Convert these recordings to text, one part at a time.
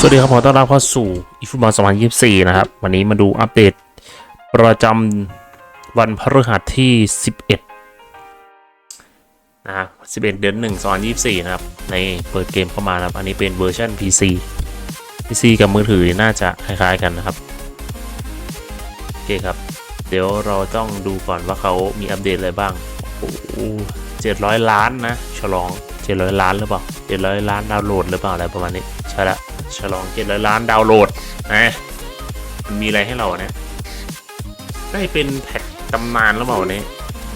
สวัสดีครับขอต้อนรับเข้าสู่อีฟุตบอล2024 นะครับ วันนี้มาดูอัปเดต ประจำวันพฤหัสที่ 11 นะครับ11 เดือน 1 2024 นะครับ ในเปิดเกมเข้ามานะครับ อันนี้เป็นเวอร์ชัน PC PC กับมือถือน่าจะคล้ายๆกันนะครับ โอเคครับ เดี๋ยวเราต้องดูก่อนว่าเขามีอัปเดตอะไรบ้าง โอ้โห700ล้านนะ ฉลอง 700 ล้านหรือเปล่า 700 ล้านดาวน์โหลดหรือเปล่าอะไรประมาณนี้ ใช่ละ ฉลอง700ล้านดาวน์โหลดนะมันมีอะไรให้เราเนี่ยได้เป็นแพ็กตำนานหรือเปล่าเนี่ย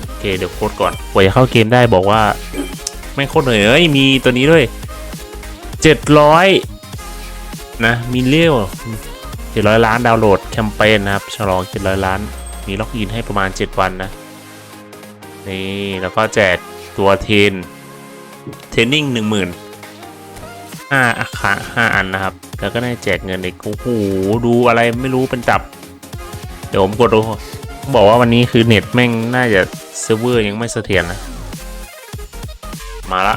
โอเคเดี๋ยวโค้ดก่อนกว่าจะเข้าเกมได้บอกว่า ไม่โคตรเหนื่อยเอ้ยมีตัวนี้ด้วย700นะมีเลี้ยว700ล้านดาวน์โหลดแคมเปญนะครับฉลอง700ล้าน มีล็อกอินให้ประมาณ7วันนะนี่แล้วก็แจกตัวเทนเทรนนิ่งหนึ่งหมื่น ห้าอาคาห้าอันนะครับ แล้วก็ได้แจกเงินอีกโอ้โหดูอะไรไม่รู้เป็นตับ เดี๋ยวผมกดดูบอกว่าวันนี้คือเน็ตแม่งน่าจะเซิร์ฟเวอร์ยังไม่เสถียรนะ มาละ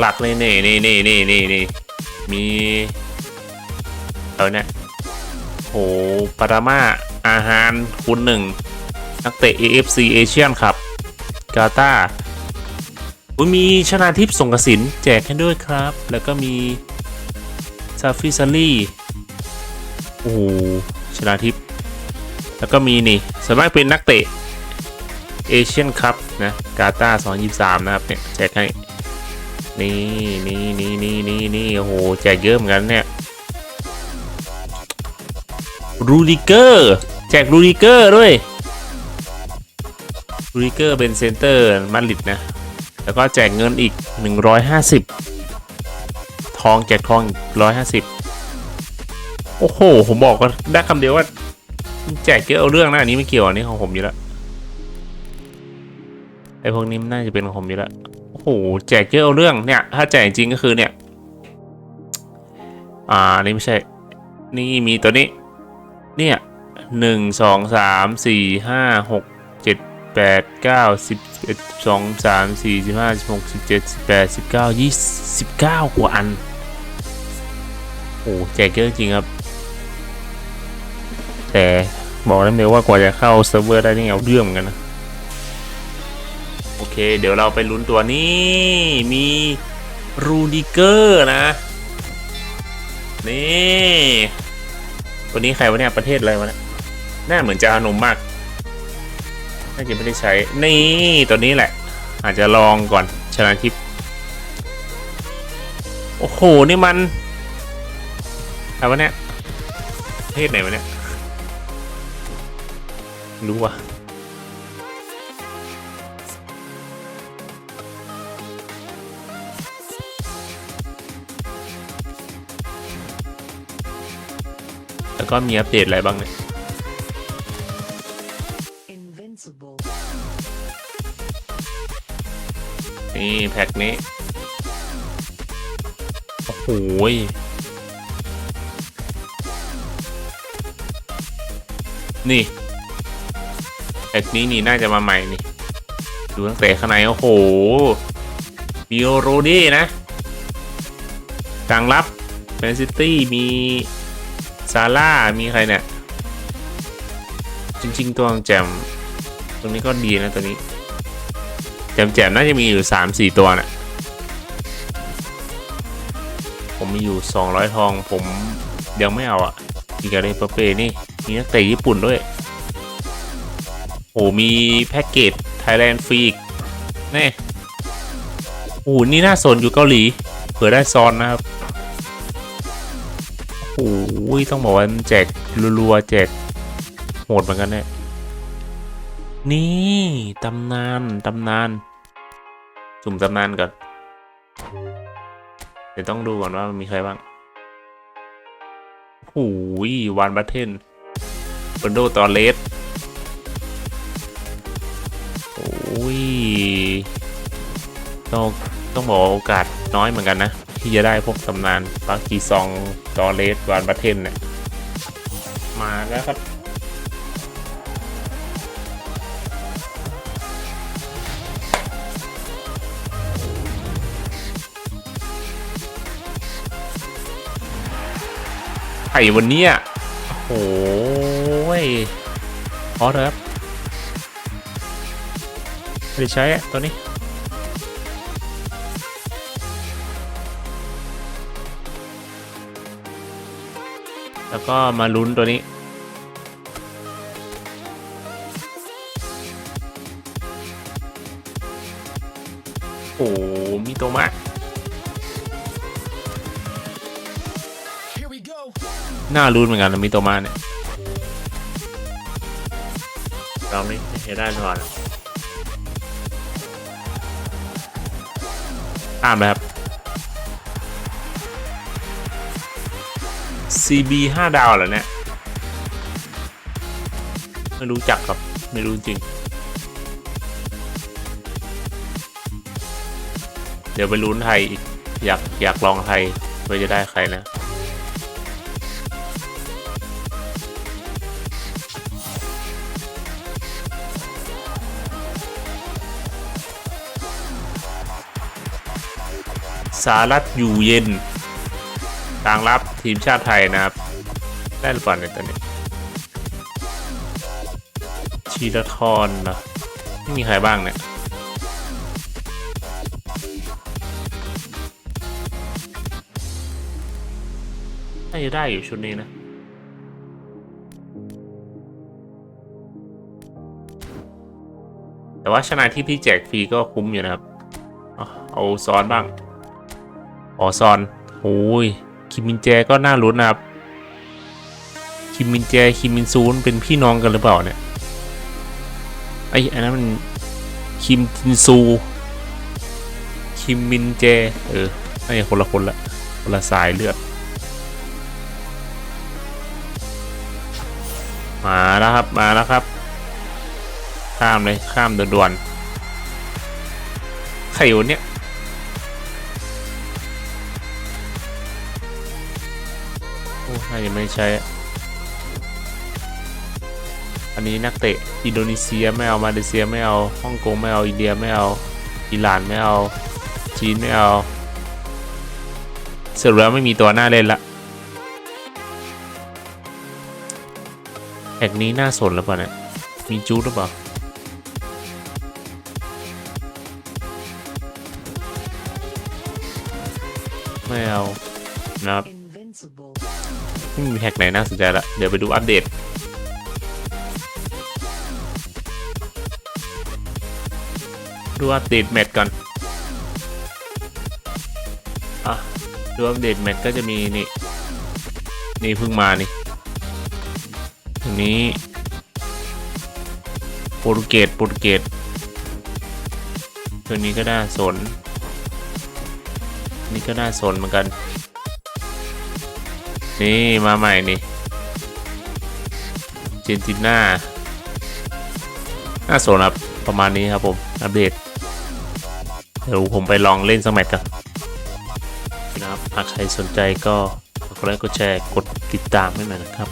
หลักเลยนี่นี่นี่นี่นี่นี่มีเอาเนี่ยโหปารามาอาหารคุณหนึ่งนักเตะ AFC Asian ครับ กาตา มีชนาทิพย์ส่งกสินแจกให้ด้วยครับ แล้วก็มีซาฟิซารี่โอ้โหชนาทิพย์แล้วก็มีนี่สามารถเป็นนักเตะเอเชียนคัพนะกาตาร์2023 นะครับเนี่ยแจกให้นี่นี่นี่นี่นี่นี่โอ้โหแจกเยอะเหมือนกันเนี่ยรูดิเกอร์แจกรูดิเกอร์ด้วยรูดิเกอร์เป็นเซนเตอร์มาดริดนะ แล้วก็แจกเงินอีก 150 ทองแจกทองอีก150 โอ้โห ผมบอกว่าได้คำเดียวว่า แจกเยอะเอาเรื่องนะอันนี้ไม่เกี่ยวอันนี้ของผมอยู่แล้วไอ้พวกนี้น่าจะเป็นของผมอยู่แล้วโอ้โหแจกเยอะเอาเรื่องเนี่ย ถ้าแจกจริงก็คือเนี่ย อ่านี่ไม่ใช่ นี่มีตัวนี้ เนี่ยหนึ่งสองสามสี่ห้าหก แปดเก้าสิบเอ็ดสองสามสี่สิบห้าสิบหกสิบเจ็ดสิบแปดสิบเก้ายี่สิบเก้ากว่าอัน โอ้แจกเยอะจริงครับ แต่บอกได้เลยว่ากว่าจะเข้าเซิร์ฟเวอร์ได้นี่เอาเรื่องกันนะ โอเค เดี๋ยวเราไปลุ้นตัวนี้มีรูดิเกอร์นะ นี่ตัวนี้ใครวะเนี่ย ประเทศอะไรวะเนี่ย หน้าเหมือนจะอานมมาก น่าจะไม่ได้ใช้ นี่ตัวนี้แหละ อาจจะลองก่อนชนะทิพย์โอ้โห นี่มันอะไรวะเนี่ยเทศไหนวะเนี่ย รู้ว่ะแล้วก็มีอัปเดตอะไรบ้างเนี่ย นี่แพ็คนี้ โอ้โหนี่แพ็คนี้นี่น่าจะมาใหม่นี่ ดูตั้งแต่ข้างในโอ้โหมีโรดี้นะกลางรับแมนซิตี้มีซาร่ามีใครเนี่ย จริง ๆ ตัวแจมตรงนี้ก็ดีนะตัวนี้ แจมแจมๆน่าจะมีอยู่ 3 4 ตัวน่ะ ผมมีอยู่ 200 ทองผมยังไม่เอาอะอีกอะไรปเปนี่มีนักเตะญี่ปุ่นด้วย โอ้มีแพ็กเกจไทยแลนด์ฟรีอีกแน่โอ้นี่น่าสนอยู่เกาหลี เผื่อได้ซอนนะครับโอ้ยต้องบอกว่ามันแจกรัวๆแจกโหดเหมือนกันเนี่ยนี่ ตำนาน ตำนาน สุ่มตำนานก่อน เดี๋ยวต้องดูก่อนว่ามีใครบ้างโอ้ยวานบัตเทนเบนโดตอเลสโอ้ยต้องต้องบอกโอกาสน้อยเหมือนกันนะ ที่จะได้พวกตำนานปากีซองตอเลสวานบัตเทนเนี่ยมาแล้วครับ ข่วันเนี้ยโอ้ยพอเถอะครับไม่ได้ใช้ตัวนี้แล้วก็มาลุ้นตัวนี้ โอ้มีตัวมาก น่ารุ้นเหมือนกันนะมิโตมาเนี่ยเราไม่ไม่ได้ก่อนอ่านไหมครับ CB 5ดาวเหรอเนี่ย ไม่รู้จักครับ ไม่รู้จริง เดี๋ยวไปลุ้นไทยอีก อยากอยากลองไทยว่าจะได้ใครนะ สารัตอยู่เย็นกลางรับทีมชาติไทยนะครับ ได้หรือเปล่าในยตอนนี้ชีรทรเหรอไม่มีใครบ้างเนี่ยน่าจะได้อยู่ชุดนี้นะแต่ว่าชนะที่พี่แจกฟรีก็คุ้มอยู่นะครับ เอาซ้อนบ้าง อ๋อซอนโอ้ยคิมมินแจก็น่าลุ้นนะครับ คิมมินแจคิมมินซูนเป็นพี่น้องกันหรือเปล่าเนี่ยไอ้อันนั้นมันคิมจินซู คิมมินแจเออน่าจะคนละคนละคนละสายเลือด มาแล้วครับ มาแล้วครับ ข้ามเลย ข้ามด่วนๆใครอยู่เนี่ย อ้น่าจะไม่ใช่อันนี้นักเตะอินโดนีเซียไม่เอามาเลเซียไม่เอาฮ่องกงไม่เอาอินเดียไม่เอาอิหร่านไม่เอาจีนไม่เอาสรุปแล้วไม่มีตัวหน้าเล่นละแอกนี้น่าสนหรือเปล่าเนี่ยมีจูดหรือเปล่าไม่เอานะครับ ไม่มีแพ็กไหนน่าสนใจละเดี๋ยวไปดูอัปเดตดูอัปเดตแมตก่อนอะดูอัปเดตแมตก็จะมีนี่นี่เพิ่งมานี่ตรงนี้โปรตุเกสโปรตุเกสตัวนี้ก็น่าสน นี่ก็น่าสนเหมือนกัน นี่มาใหม่นี่เจนติน่าน่าสนครับประมาณนี้ครับผม อัปเดต เดี๋ยวผมไปลองเล่นสักแมตช์กันนะครับหากใครสนใจก็กดไลค์กดแชร์กดติดตามให้หน่อยนะครับ